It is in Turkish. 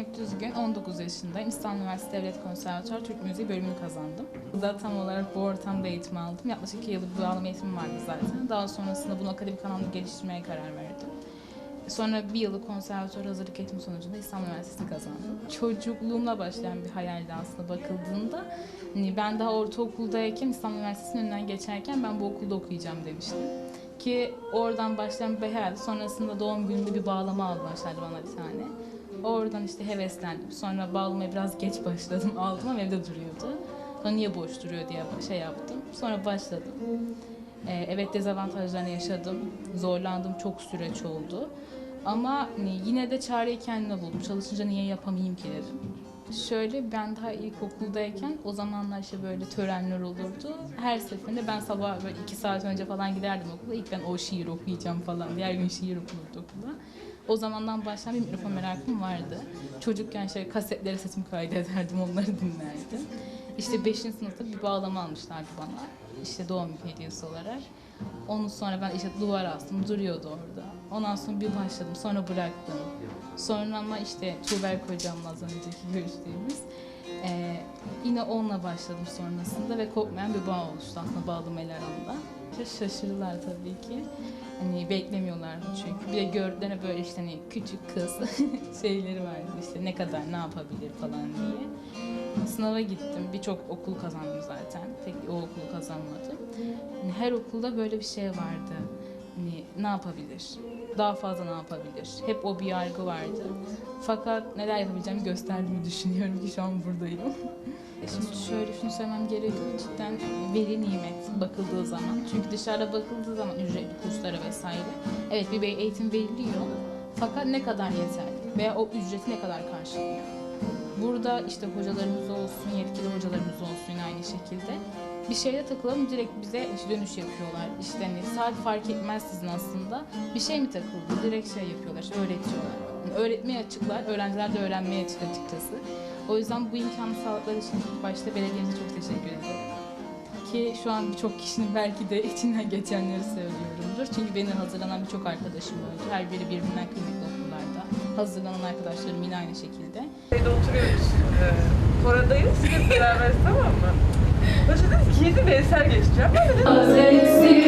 Zeynep Düzgün, 19 yaşındayım. İstanbul Üniversitesi Devlet Konservatuarı Türk Müziği bölümünü kazandım. Burada tam olarak bu ortamda eğitim aldım. Yaklaşık 2 yıllık bir bağlama eğitimim vardı zaten. Daha sonrasında bunu akademik anlamda geliştirmeye karar verdim. Sonra bir yıllık konservatuar hazırlık eğitimi sonucunda İstanbul Üniversitesi'ni kazandım. Çocukluğumla başlayan bir hayaldi aslında bakıldığında. Hani ben daha ortaokuldayken İstanbul Üniversitesi'nin önünden geçerken ben bu okulda okuyacağım demiştim. Ki oradan başlayan bir hayal. Sonrasında doğum gününde bir bağlama almışlardı bana bir tane. Oradan işte heveslendim. Sonra bağlamaya biraz geç başladım. Aldım ama evde duruyordu. Sonra niye boş duruyor diye şey yaptım. Sonra başladım. Ee, evet dezavantajlarını yaşadım. Zorlandım. Çok süreç oldu. Ama hani yine de çareyi kendime buldum. Çalışınca niye yapamayayım ki dedim. Şöyle ben daha ilkokuldayken o zamanlar işte böyle törenler olurdu. Her seferinde ben sabah böyle iki saat önce falan giderdim okula. İlk ben o şiir okuyacağım falan. Diğer gün şiir okunurdu okula. O zamandan başlayan bir mikrofon merakım vardı. Çocukken şey kasetlere sesimi kaydederdim, onları dinlerdim. İşte 5. sınıfta bir bağlama almışlardı bana. İşte doğum hediyesi olarak. Onu sonra ben işte duvara astım, duruyordu orada. Ondan sonra bir başladım, sonra bıraktım. Sonra ama işte Tuğberk hocamla az önceki görüştüğümüz. Ee, yine onunla başladım sonrasında ve kopmayan bir bağ oluştu aslında bağlamayla aramda. İşte Şaşırdılar tabii ki. Hani beklemiyorlardı çünkü. Bir de gördüklerine böyle işte hani küçük kız şeyleri vardı işte ne kadar ne yapabilir falan diye. Sınava gittim. Birçok okul kazandım zaten. Tek o okulu kazanmadım. Hani her okulda böyle bir şey vardı. Hani ne yapabilir? Daha fazla ne yapabilir? Hep o bir yargı vardı. Fakat neler yapabileceğimi gösterdiğimi düşünüyorum ki şu an buradayım. E Şimdi şöyle şunu söylemem gerekiyor cidden veri nimet bakıldığı zaman. Çünkü dışarıda bakıldığı zaman ücretli kurslara vesaire. Evet bir eğitim veriliyor. Fakat ne kadar yeterli veya o ücreti ne kadar karşılıyor? Burada işte hocalarımız olsun, yetkili hocalarımız olsun aynı şekilde. Bir şeye takılalım direkt bize dönüş yapıyorlar. İşte hani saat fark etmez sizin aslında. Bir şey mi takıldı? Direkt şey yapıyorlar, işte öğretiyorlar. Yani öğretmeye açıklar, öğrenciler de öğrenmeye açık açıkçası. O yüzden bu imkanı sağladıkları için başta belediyemize çok teşekkür ederim. Ki şu an birçok kişinin belki de içinden geçenleri söylüyorumdur. Çünkü beni hazırlanan birçok arkadaşım oldu. Her biri birbirinden kıymetli okullarda. Hazırlanan arkadaşlarım yine aynı şekilde. Şeyde oturuyoruz. Ee, Koradayız. Hep beraberiz tamam mı? Paşa yedi bir eser geçeceğim. De